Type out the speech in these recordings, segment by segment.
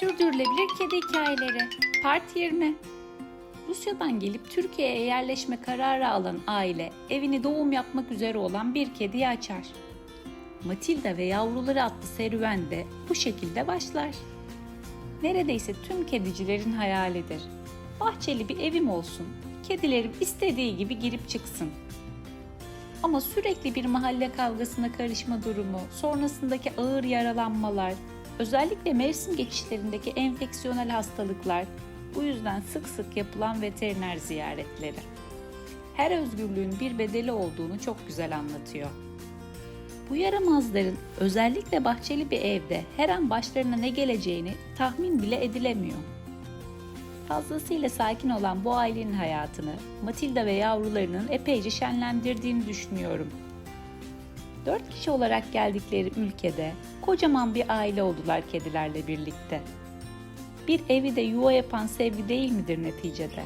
Sürdürülebilir kedi hikayeleri. Part 20. Rusya'dan gelip Türkiye'ye yerleşme kararı alan aile evini doğum yapmak üzere olan bir kediyi açar. Matilda ve yavruları adlı serüven de bu şekilde başlar. Neredeyse tüm kedicilerin hayalidir. Bahçeli bir evim olsun, kedilerim istediği gibi girip çıksın. Ama sürekli bir mahalle kavgasına karışma durumu, sonrasındaki ağır yaralanmalar, özellikle mevsim geçişlerindeki enfeksiyonel hastalıklar, bu yüzden sık sık yapılan veteriner ziyaretleri. Her özgürlüğün bir bedeli olduğunu çok güzel anlatıyor. Bu yaramazların özellikle bahçeli bir evde her an başlarına ne geleceğini tahmin bile edilemiyor. Fazlasıyla sakin olan bu ailenin hayatını Matilda ve yavrularının epeyce şenlendirdiğini düşünüyorum. Dört kişi olarak geldikleri ülkede kocaman bir aile oldular kedilerle birlikte. Bir evi de yuva yapan sevgi değil midir neticede?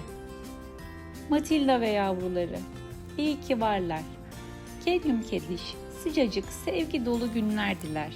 Matilda ve yavruları, iyi ki varlar. Kedim kediş, sıcacık, sevgi dolu günler diler.